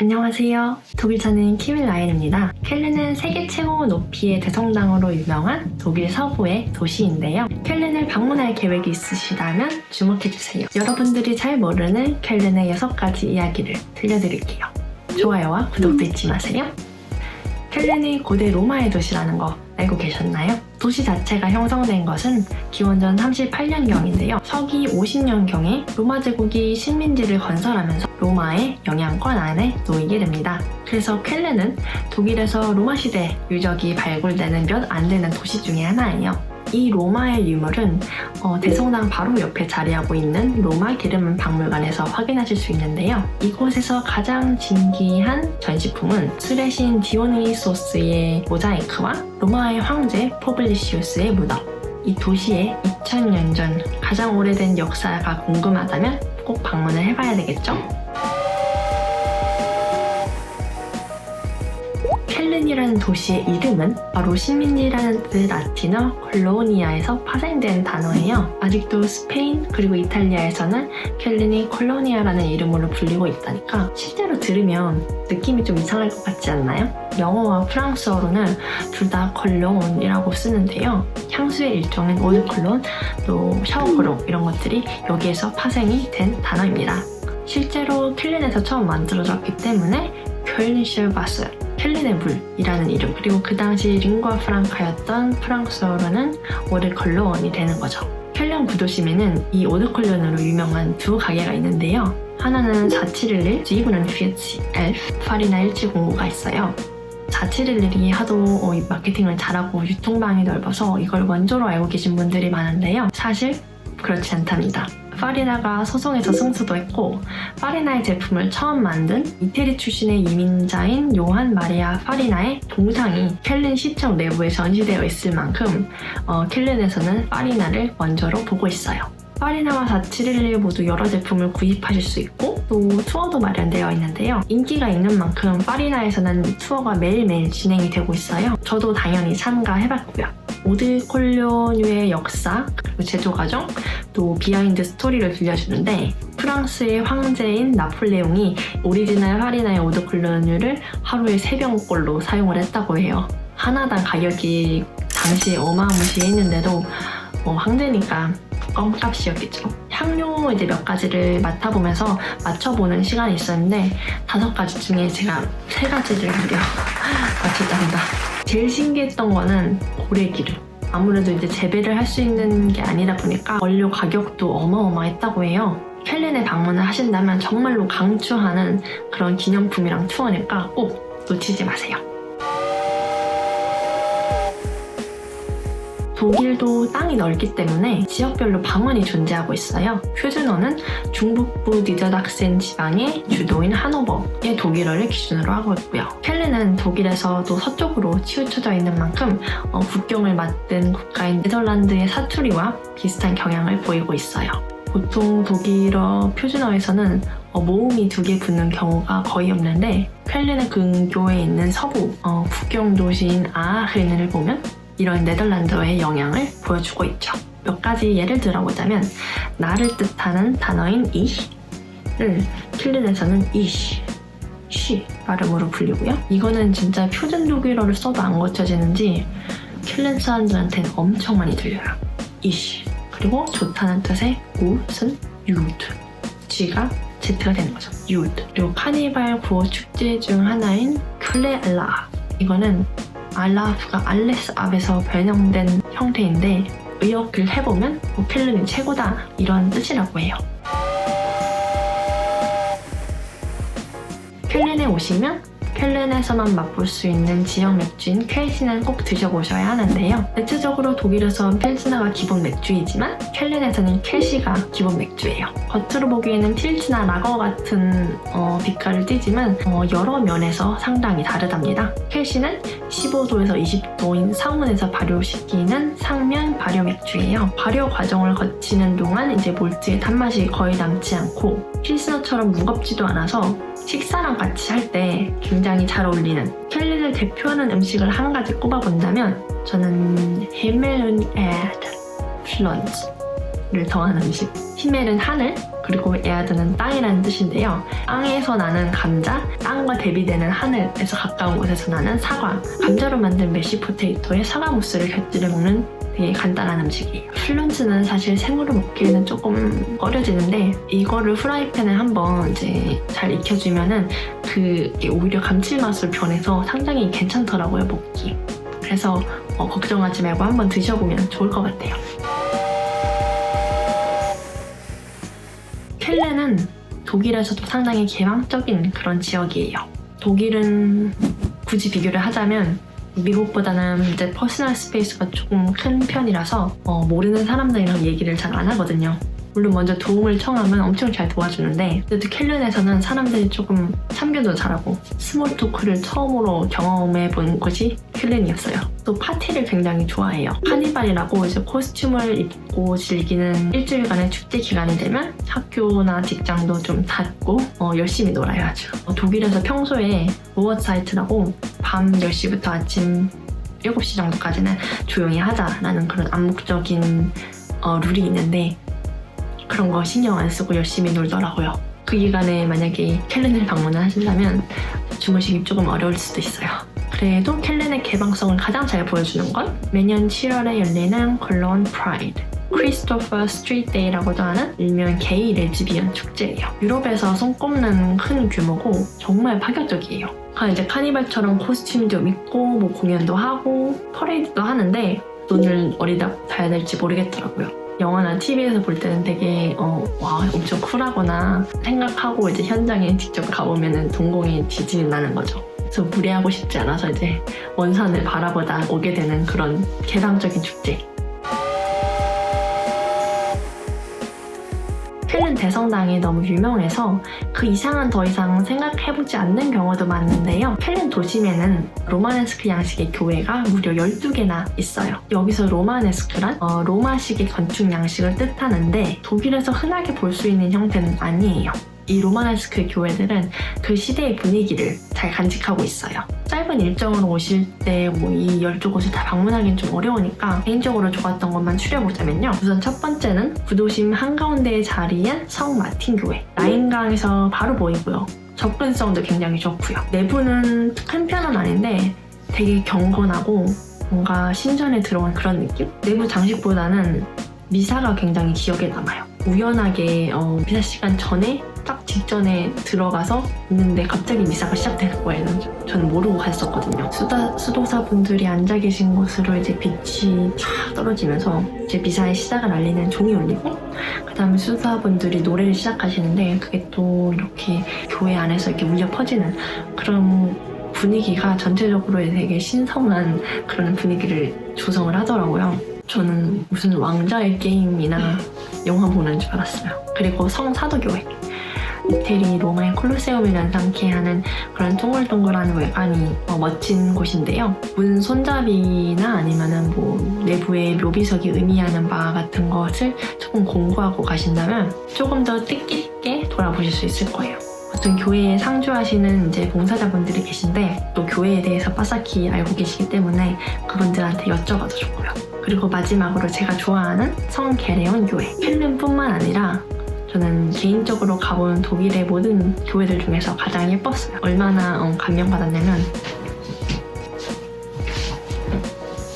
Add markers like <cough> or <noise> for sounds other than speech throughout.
안녕하세요. 독일 사는 키윌 라인입니다. 켈른은 세계 최고 높이의 대성당으로 유명한 독일 서부의 도시인데요. 켈른을 방문할 계획이 있으시다면 주목해주세요. 여러분들이 잘 모르는 켈른의 6가지 이야기를 들려드릴게요. 좋아요와 구독도 잊지 마세요. 켈른이 고대 로마의 도시라는 거 알고 계셨나요? 도시 자체가 형성된 것은 기원전 38년경인데요. 서기 50년경에 로마 제국이 식민지를 건설하면서 로마의 영향권 안에 놓이게 됩니다. 그래서 켈른은 독일에서 로마 시대 유적이 발굴되는 몇 안 되는 도시 중에 하나예요. 이 로마의 유물은 어, 대성당 바로 옆에 자리하고 있는 로마 기름 박물관에서 확인하실 수 있는데요. 이곳에서 가장 진귀한 전시품은 스레신 디오니소스의 모자이크와 로마의 황제 포블리시우스의 무덤. 이 도시의 2000년 전 가장 오래된 역사가 궁금하다면 꼭 방문을 해봐야 되겠죠? 켈른이라는 도시의 이름은 바로 식민지라는 뜻 라틴어 콜로니아에서 파생된 단어예요. 아직도 스페인 그리고 이탈리아에서는 켈른이 콜로니아라는 이름으로 불리고 있다니까 실제로 들으면 느낌이 좀 이상할 것 같지 않나요? 영어와 프랑스어로는 둘 다 콜론이라고 쓰는데요. 향수의 일종인 오드콜론, 또 샤워그로 이런 것들이 여기에서 파생이 된 단어입니다. 실제로 켈른에서 처음 만들어졌기 때문에 켈린실바스 켈린의 물이라는 이름 그리고 그 당시 링과 프랑카였던 프랑스어로는 오드콜론이 되는 거죠. 켈른 구도심에는 이 오드콜론으로 유명한 두 가게가 있는데요. 하나는 4711 지구는 피치 엘프 파리나 1709가 있어요. 4711이 하도 어, 이 마케팅을 잘하고 유통망이 넓어서 이걸 원조로 알고 계신 분들이 많은데요. 사실 그렇지 않답니다. 파리나가 소송에서 승수도 했고 파리나의 제품을 처음 만든 이태리 출신의 이민자인 요한 마리아 파리나의 동상이 켈른 시청 내부에 전시되어 있을 만큼 어, 켈른에서는 파리나를 원조로 보고 있어요. 파리나와 4711 모두 여러 제품을 구입하실 수 있고 또 투어도 마련되어 있는데요. 인기가 있는 만큼 파리나에서는 투어가 매일매일 진행이 되고 있어요. 저도 당연히 참가해봤고요. 오드 콜료뉴의 역사, 그리고 제조 과정, 또 비하인드 스토리를 들려주는데 프랑스의 황제인 나폴레옹이 오리지널 파리나의 오드 콜료뉴를 하루에 3병꼴로 사용을 했다고 해요. 하나당 가격이 당시에 어마무시했는데도 뭐 황제니까 껌값이었겠죠. 향료 이제 몇 가지를 맡아보면서 맞춰보는 시간이 있었는데 다섯 가지 중에 제가 세 가지를 무려 <laughs> 맞췄답니다. 제일 신기했던 거는 고래기름. 아무래도 이제 재배를 할 수 있는 게 아니다 보니까 원료 가격도 어마어마했다고 해요. 켈린에 방문을 하신다면 정말로 강추하는 그런 기념품이랑 투어니까 꼭 놓치지 마세요. 독일도 땅이 넓기 때문에 지역별로 방언이 존재하고 있어요. 표준어는 중북부 니더닥센 지방의 주도인 하노버의 독일어를 기준으로 하고 있고요. 켈른은 독일에서도 서쪽으로 치우쳐져 있는 만큼 어, 국경을 맞든 국가인 네덜란드의 사투리와 비슷한 경향을 보이고 있어요. 보통 독일어 표준어에서는 어, 모음이 두 개 붙는 경우가 거의 없는데 켈른의 근교에 있는 서부 어, 국경 도시인 아아헨을 보면 이런 네덜란드어의 영향을 보여주고 있죠. 몇 가지 예를 들어보자면 나를 뜻하는 단어인 이를 킬른에서는 이시, 쉬 발음으로 불리고요. 이거는 진짜 표준 독일어를 써도 안 고쳐지는지 킬른 사람들한테는 엄청 많이 들려요. 이시 그리고 좋다는 뜻의 굿은 유드 G가 Z가 되는 거죠. 유드 그리고 카니발 구호 축제 중 하나인 클레 알라 이거는 알라프가 알레스 앞에서 변형된 형태인데 의역을 해보면 뭐 켈른이 최고다 이런 뜻이라고 해요. 켈른에 오시면 켈른에서만 맛볼 수 있는 지역 맥주인 켈시는 꼭 드셔보셔야 하는데요. 대체적으로 독일에서 필스나가 기본 맥주이지만 켈른에서는 켈시가 기본 맥주예요. 겉으로 보기에는 필스나 라거 같은 어, 빛깔을 띠지만 어, 여러 면에서 상당히 다르답니다. 켈시는 15도에서 20도인 상온에서 발효시키는 상면 발효 맥주예요. 발효 과정을 거치는 동안 이제 몰트의 단맛이 거의 남지 않고 필스너처럼 무겁지도 않아서 식사랑 같이 할 때 굉장히 잘 어울리는 켈린을 대표하는 음식을 한 가지 꼽아본다면 저는 헤멜은 에드 플런즈 히멜을 더한 음식. 히멜은 하늘, 그리고 에아드는 땅이라는 뜻인데요. 땅에서 나는 감자, 땅과 대비되는 하늘에서 가까운 곳에서 나는 사과. 감자로 만든 메시 포테이토에 사과 무스를 곁들여 먹는 되게 간단한 음식이에요. 플런츠는 사실 생으로 먹기에는 조금 꺼려지는데 이거를 프라이팬에 한번 이제 잘 익혀주면은 그게 오히려 감칠맛으로 변해서 상당히 괜찮더라고요 먹기. 그래서 어, 걱정하지 말고 한번 드셔보면 좋을 것 같아요. 켈레는 독일에서도 상당히 개방적인 그런 지역이에요. 독일은 굳이 비교를 하자면 미국보다는 이제 퍼스널 스페이스가 조금 큰 편이라서 어, 모르는 사람들이랑 얘기를 잘 안 하거든요. 물론 먼저 도움을 청하면 엄청 잘 도와주는데 그래도 캘륜에서는 사람들이 조금 참견도 잘하고 스몰 토크를 처음으로 경험해 본 곳이 캘륜이었어요. 또 파티를 굉장히 좋아해요. 카니발이라고 이제 코스튬을 입고 즐기는 일주일간의 축제 기간이 되면 학교나 직장도 좀 닫고 어, 열심히 놀아요 아주. 어, 독일에서 평소에 무엇 사이트라고 밤 10시부터 아침 7시 정도까지는 조용히 하자라는 그런 암묵적인 어, 룰이 있는데 그런 거 신경 안 쓰고 열심히 놀더라고요. 그 기간에 만약에 켈렌을 방문을 하신다면 주무시기 조금 어려울 수도 있어요. 그래도 켈렌의 개방성을 가장 잘 보여주는 건 매년 7월에 열리는 콜론 프라이드. 크리스토퍼 스트리트 데이라고도 하는 일명 게이 레즈비언 축제예요. 유럽에서 손꼽는 큰 규모고 정말 파격적이에요. 아, 이제 카니발처럼 코스튬도 입고 뭐 공연도 하고 퍼레이드도 하는데 돈을 어디다 봐야 될지 모르겠더라고요. 영화나 TV에서 볼 때는 되게 어, 와 엄청 쿨하구나 생각하고 이제 현장에 직접 가보면은 동공이 지진이 나는 거죠. 그래서 무리하고 싶지 않아서 이제 원산을 바라보다 오게 되는 그런 개방적인 축제. 켈른 대성당이 너무 유명해서 그 이상은 더 이상 생각해보지 않는 경우도 많은데요. 켈른 도심에는 로마네스크 양식의 교회가 무려 12개나 있어요. 여기서 로마네스크란 어, 로마식의 건축 양식을 뜻하는데 독일에서 흔하게 볼 수 있는 형태는 아니에요. 이 로마네스크 교회들은 그 시대의 분위기를 잘 간직하고 있어요. 짧은 일정으로 오실 때 뭐 이 12곳을 다 방문하기는 좀 어려우니까 개인적으로 좋았던 것만 추려보자면요. 우선 첫 번째는 구도심 한가운데에 자리한 성 마틴 교회. 라인강에서 바로 보이고요. 접근성도 굉장히 좋고요. 내부는 큰 편은 아닌데 되게 경건하고 뭔가 신전에 들어온 그런 느낌? 내부 장식보다는 미사가 굉장히 기억에 남아요. 우연하게 어, 미사 시간 전에 딱 직전에 들어가서 있는데 갑자기 미사가 시작되는 거예요. 저는 모르고 갔었거든요. 수다, 수도사분들이 앉아 계신 곳으로 이제 빛이 쫙 떨어지면서 이제 미사의 시작을 알리는 종이 울리고 그 다음에 수도사분들이 노래를 시작하시는데 그게 또 이렇게 교회 안에서 이렇게 울려 퍼지는 그런 분위기가 전체적으로 되게 신성한 그런 분위기를 조성을 하더라고요. 저는 무슨 왕자의 게임이나 영화 보는 줄 알았어요. 그리고 성사도교회. 이태리 로마의 콜로세움을 연상케 하는 그런 동글동글한 외관이 어, 멋진 곳인데요. 문 손잡이나 아니면은 뭐 내부의 묘비석이 의미하는 바 같은 것을 조금 공부하고 가신다면 조금 더 뜻깊게 돌아보실 수 있을 거예요. 보통 교회에 상주하시는 이제 봉사자분들이 계신데 또 교회에 대해서 빠삭히 알고 계시기 때문에 그분들한테 여쭤봐도 좋고요. 그리고 마지막으로 제가 좋아하는 성 게레온 교회. 켈른뿐만 아니라 저는 개인적으로 가본 독일의 모든 교회들 중에서 가장 예뻤어요. 얼마나 어, 감명받았냐면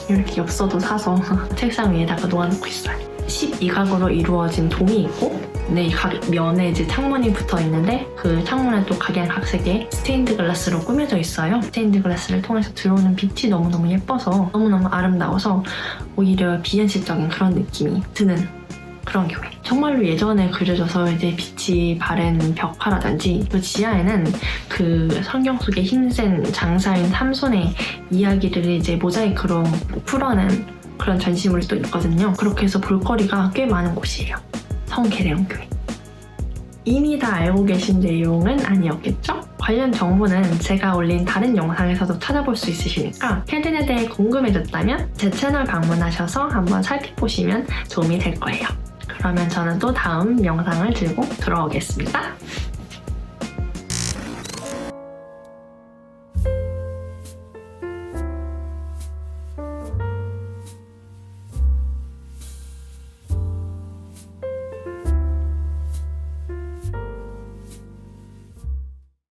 이렇게 엽서도 사서 <laughs> 책상 위에다가 놓아놓고 있어요. 12각으로 이루어진 동이 있고 네, 각 면에 이제 창문이 붙어 있는데 그 창문에 또 각양각색의 스테인드 글라스로 꾸며져 있어요. 스테인드 글라스를 통해서 들어오는 빛이 너무너무 예뻐서 너무너무 아름다워서 오히려 비현실적인 그런 느낌이 드는 그런 교회. 정말로 예전에 그려져서 이제 빛이 바랜 벽화라든지 또 지하에는 그 성경 속의 힘센 장사인 삼손의 이야기를 이제 모자이크로 풀어낸 그런 전시물이 또 있거든요. 그렇게 해서 볼거리가 꽤 많은 곳이에요. 성계령 교회. 이미 다 알고 계신 내용은 아니었겠죠? 관련 정보는 제가 올린 다른 영상에서도 찾아볼 수 있으시니까 켈든에 대해 궁금해졌다면 제 채널 방문하셔서 한번 살펴보시면 도움이 될 거예요. 그러면 저는 또 다음 영상을 들고 돌아오겠습니다.